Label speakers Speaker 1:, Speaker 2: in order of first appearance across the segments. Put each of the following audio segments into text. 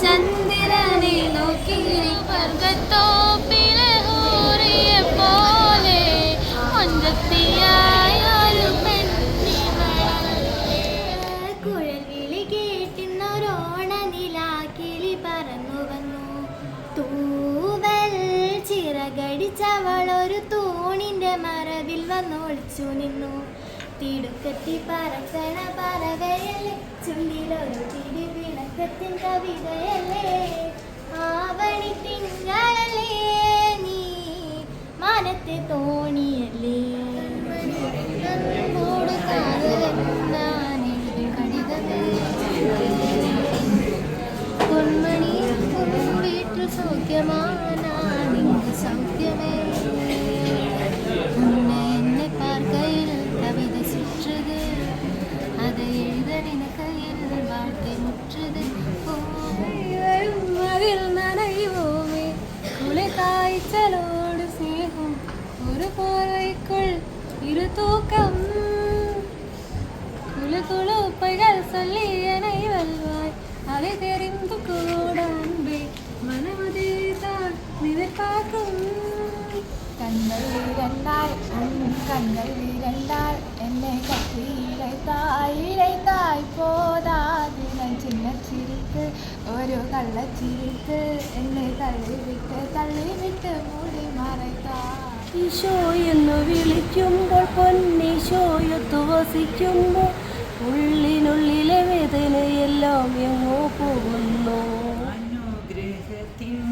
Speaker 1: ചന്ദ്രനെ നോക്കി വർഗത്തോപ്പിലെ ഹൂറിയെ പോലെ മൊഞ്ചത്തിയായ ഒരു കുഴൽവിളി കേട്ടിന്നൊരോണ നിലാക്കിളി പറന്നു വന്നു. തൂവൽ ചിറകടിച്ചവളൊരു തൂണിന്റെ മറവിൽ വന്നൊളിച്ചു നിന്നു. തിടുക്കത്തി പറക്കണ പറവയല്ലേ ചുണ്ടിലൊരു തിരി വിളക്കത്തിൻ കവിതയല്ലേ? ആവണി തിങ്കളല്ലേ നീ? മനത്തെ തോണിയല്ലേ? കൂടു കാതലെന്നാനെഴുതി കണിതമേ குழுப்பைகள் சொல்லி என்னை வெல்வாய் அதை தெரிந்து கூட அன்பே மனமதேதான் எதிர்பார்க்கும் കണ്ണൽ വിരണ്ടാൽ കണ്ണൽ വിരണ്ടാൽ എന്നെ കത്തി ഇഴത്തായി ഇഴത്തായി പോതാതിനം ചിന്ന ചിരിക്ക് ഒരു കള്ളച്ചിരിക്ക് എന്നെ തള്ളിവിട്ട് തള്ളിവിട്ട് മൂടി മറയ്ത്താ ഈശോ എന്ന് വിളിക്കുമ്പോൾ പൊന്നീശോയൊത്തു വസിക്കുമ്പോൾ ഉള്ളിനുള്ളിലെ വേദനയെല്ലാം എങ്ങോ പോകുന്നു.
Speaker 2: അനുഗ്രഹത്തിൻ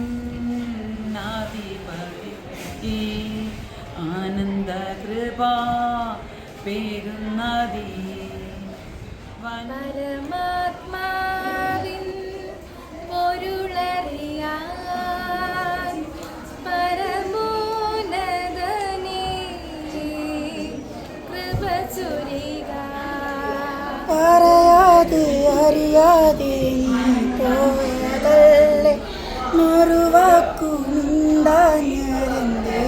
Speaker 2: ആനന്ദ കൃപ പേരുന്നതി.
Speaker 1: പരമാത്മാവിൻ
Speaker 3: അറിയാതെ നീ പോയതല്ലേ മറുവാക്കു മിണ്ടാഞ്ഞതെന്തേ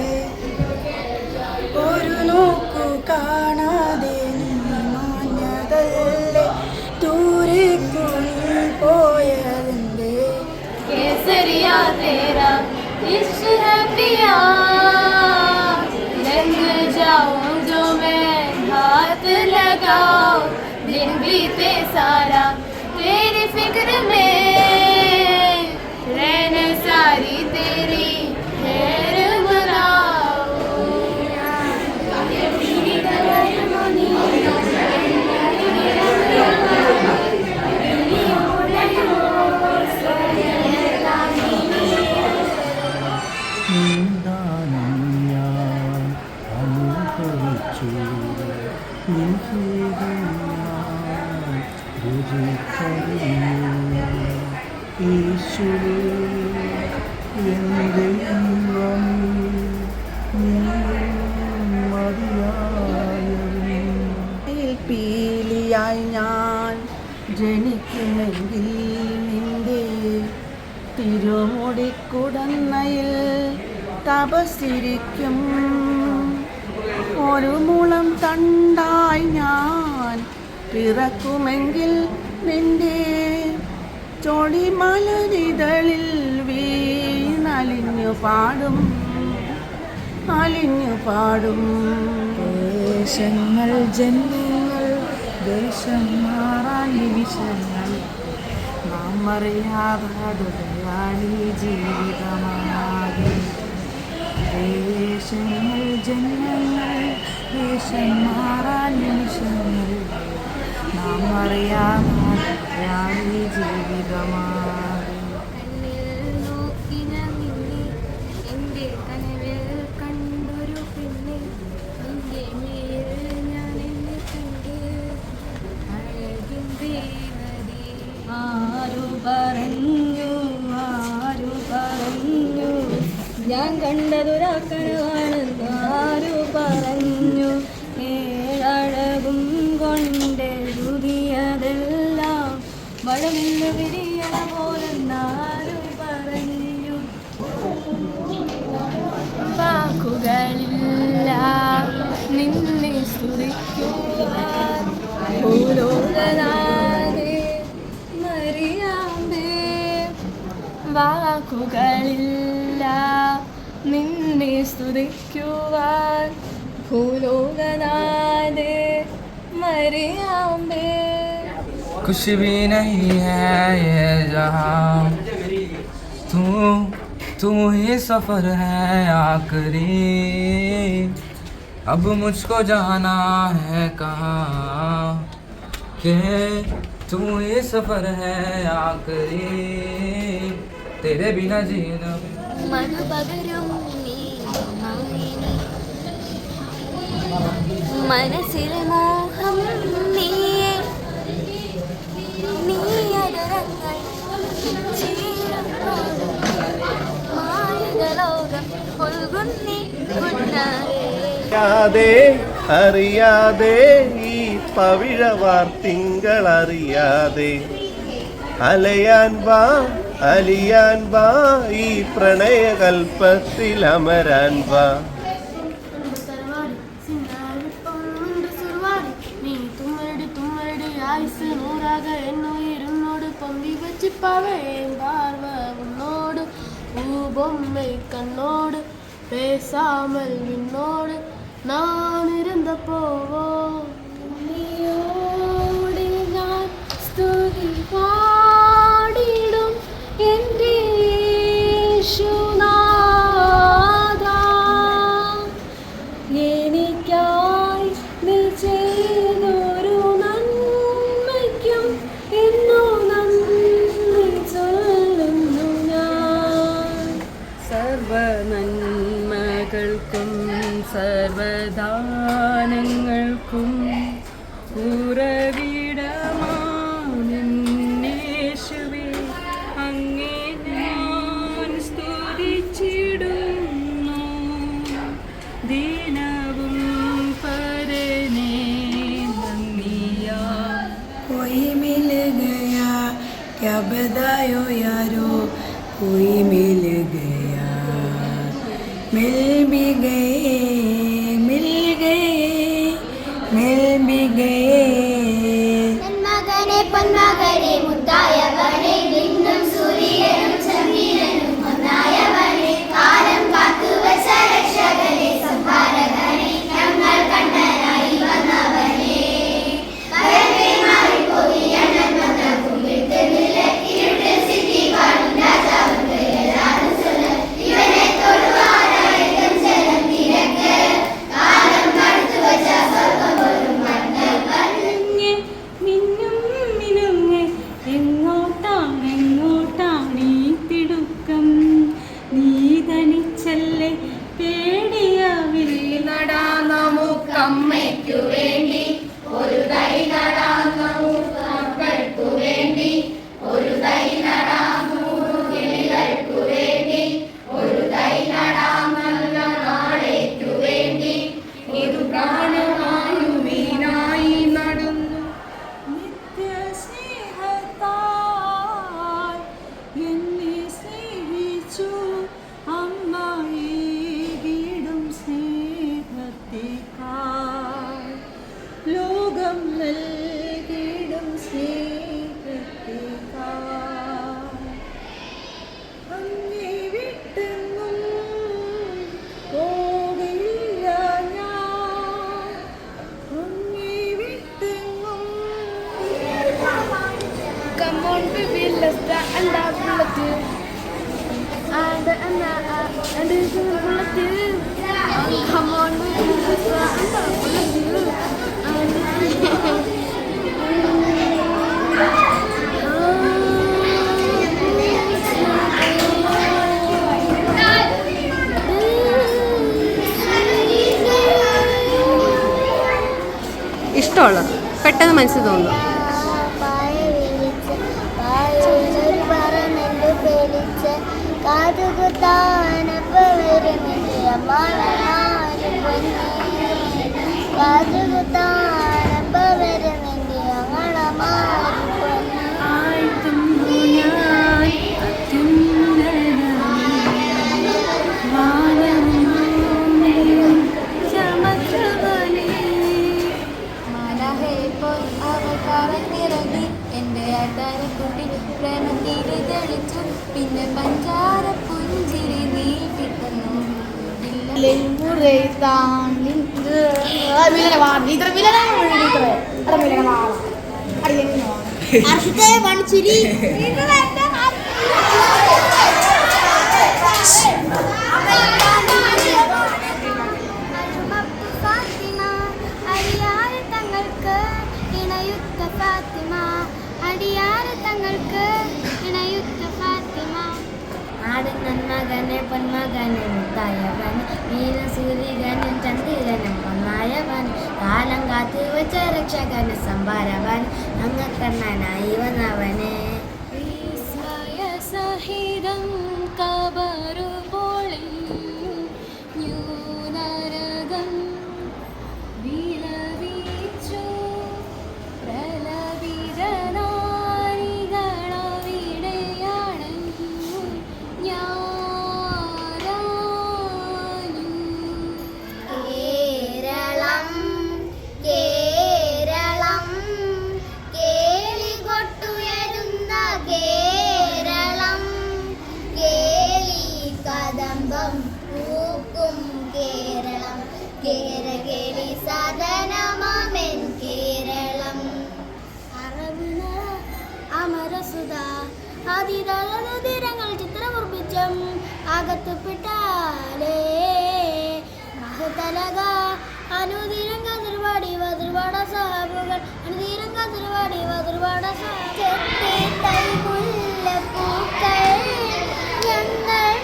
Speaker 3: ഒരു നോക്കു കാണാതെ നീ മാഞ്ഞതല്ലേ ദൂരേക്കു നീ പോയതെന്തേ
Speaker 1: केसरिया तेरा इश्क है पिया रंग जाऊं जो मैं हाथ लगाओ दिन बीते सारा तेरी फिक्र में रहने सारी
Speaker 4: യേശുവേ എൻ ദൈവമേ നീ മതിയായവൻ പീലിയായി ഞാൻ ജനിക്കുമെങ്കിൽ നിന്റെ തിരുമുടിക്കുടന്നയിൽ തപസിരിക്കും ഒരു മുളം തണ്ടായി ഞാൻ പിറക്കുമെങ്കിൽ നിന്റെ ചൊടിമലരിതളിൽ വീണലിഞ്ഞു പാടും അലിഞ്ഞു പാടും. ദേശങ്ങൾ ജന്മങ്ങൾ ദേശം മാറാൻ നിമിഷങ്ങൾ. നാം അറിയാതാടുകയാണീ ജീവിതമായി ദേശങ്ങൾ ജന്മങ്ങൾ ദേശം മാറാൻ നിമിഷങ്ങൾ. നാം അറിയാതാടുകയാണീ
Speaker 1: ഞാൻ നിന്നെ എന്റെ കനവിൽ കണ്ടൊരു പെണ്ണ് നിന്റെ ഞാൻ എന്നെ കണ്ട് അഴകിൻ ദേവതേ ആരു പറഞ്ഞു ആരു പറഞ്ഞു. ഞാൻ കണ്ടതൊരാക്കണമാണെന്ന് ആരു പറഞ്ഞു? മഴവില്ലു വാക്കുകളില്ല നിന്നെ വാക്കുകളില്ല നിന്നെ സ്തുതിക്കുവാൻ ഭൂലോകനാഥേ മറിയാമ്പേ
Speaker 5: कुछ भी नहीं है ये जहाँ तू तू ही सफर है आखिरी अब मुझको जाना है कहाँ के तू ही सफर है आखिरी तेरे बिना जीना
Speaker 1: മനുപകരും നീ മനസ്സിലെ മോഹം
Speaker 6: അറിയാതെ അറിയാതെ ഈ പവിഴവാർ തിങ്കളറിയാതെ അലയാൻ വാ അലിയാൻ വാ ഈ പ്രണയ പ്രണയകൽപ്പത്തിൽ അമരാൻ വാ.
Speaker 1: ആയുസ് ഉള്ളോട് ഊപൊമ്മൈ കണ്ണോട് പേസാമൽ നിന്നോട് നാണിരുന്ന പോവോ സ്തുതി പാടിടും എന്റെ மெல்பிகையே மகனே பொன்மகனே முத்தாயவனே ലോകം നൽകിടും സ്നേഹത്തേക്കാൾ അങ്ങേ വിട്ടെങ്ങും പോകയില്ല ഞാൻ അങ്ങേ വിട്ടെങ്ങും Come on, baby, let's dance and dance with you. And and and it's with you. Come on, baby, let's dance and dance with you.
Speaker 7: ഇഷ്ടമുള്ളത് പെട്ടെന്ന് മനസ്സിൽ തോന്നുന്നു.
Speaker 8: കാതുകുത്താനപ്പ വരുമെന്ന് അമ്മാവനാരും പൊന്നേ. അവൾ പറന്നിറങ്ങി എന്റെ അതാരക്കുട്ടി പ്രേമത്തിരി തെളിച്ചു. പിന്നെ പഞ്ചാര പുഞ്ചിരി നീ കിട്ടുന്നു.
Speaker 1: കാട്ടിലെ മുറേ താണ്ടി
Speaker 8: അങ്ങക്കണ്ണനായി വന്നവനെ. സഹിതം കബറുപോളിൽ അകത്തുപ്പെട്ടാലേ മഹതലക അനുദിനം കതിർവാടി വതിർവാട സാബുകൾ അനുദിനം കതിർവാടി വതിർവാട പൂക്കൾ. ഞങ്ങൾ